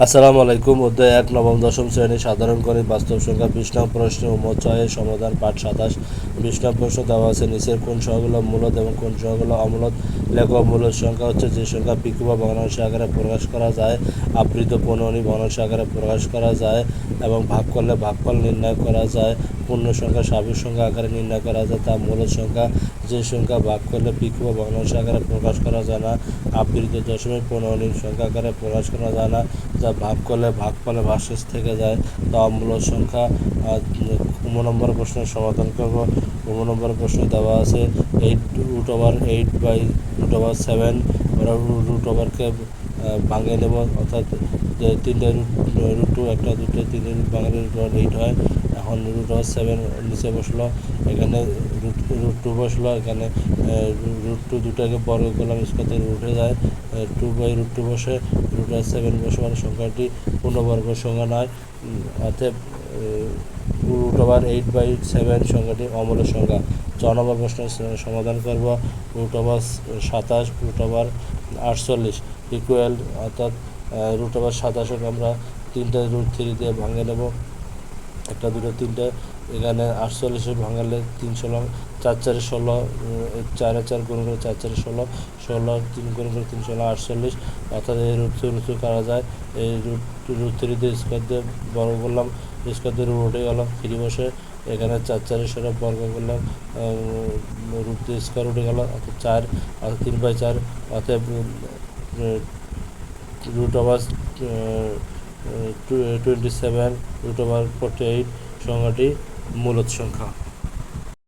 আসসালামু আলাইকুম, অধ্যায় এক, নবম, দশম শ্রেণি, সাধারণ করে বাস্তব সংখ্যা, বিশ নং প্রশ্ন ছয়ের সমাধান, পাঠ সাতাশ। বিশ নং প্রশ্ন দেওয়া আছে, নিচের কোন সংখ্যাগুলো মূলত এবং কোন সংখ্যাগুলো অমূলত? লেখক মূলত সংখ্যা হচ্ছে যে সংখ্যা পিকু বা ভগ্নাংশ আকারে প্রকাশ করা যায়, আবৃত পননি ভগ্নাংশ আকারে প্রকাশ করা যায় এবং ভাগ করলে ভাগফল নির্ণয় করা যায়। পূর্ণ সংখ্যা স্বাভাবিক সংখ্যা আকারে নির্ণয় করা যায়, তা মূলত সংখ্যা, যে সংখ্যা ভাগ করলে পিকু বা ভগ্নাংশ আকারে প্রকাশ করা যায় না। আবৃত দশমিক পনেরো সংখ্যা আকারে প্রকাশ করা যায় না, যা ভাগ করলে ভাগ ফলে ভাগশেষ থেকে যায়। তা মূলত সংখ্যা কুমো নম্বর প্রশ্নের সমাধান করব। কুমো নম্বর প্রশ্ন দেওয়া আছে eight root over eight by root over seven root ওভারকে ভাঙে নেব অর্থাৎ তিনটে রুট রুট টু একটা, দুটো তিনটে রুট ভাঙলে রুট ওভার এইট হয়। এখন রুট ওভার সেভেন নিচে বসল, এখানে রুট রুট টু বসল, এখানে রুট টু দুটাকে বর্গ করলাম স্কোয়াতে রুটে যায়। টু বাই রুট টু বসে রুট ওভার সেভেন বসে মানে সংখ্যাটি পূর্ণবর্গ সংখ্যা নয়। অতএব root over eight by seven সংখ্যাটি অমলের সংখ্যা। ছ নম্বর প্রশ্ন সমাধান করব। রুট ওভার সাতাশ, রুট ওভার আটচল্লিশ ইকুয়াল অর্থাৎ রুট ওভার সাতাশকে আমরা তিনটে রুট থ্রি দিয়ে ভাঙে নেব। একটা, দুটো, তিনটে এখানে আটচল্লিশে ভাঙালে তিন ষোলো চার চারে ষোলো চারে চার গুণ করে চার চারে ষোলো ষোলো তিন গুণ করে তিন ষোলো আটচল্লিশ। অর্থাৎ এই রুট থ্রি রুট থ্রি করা যায়? এই রুট রুট থ্রি দিয়ে স্কোয়ার দিয়ে বর্গ করলাম, স্কোয়ার দিয়ে রুট উঠে গেল থ্রি বসে এখানে চার চারে ষোলো বর্গ করলাম রুট দিয়ে স্কোয়ার উঠে গেল, অর্থাৎ চার, অর্থাৎ তিন বাই চার অর্থাৎ root over twenty seven root over forty eight সংখ্যাটি মূলত সংখ্যা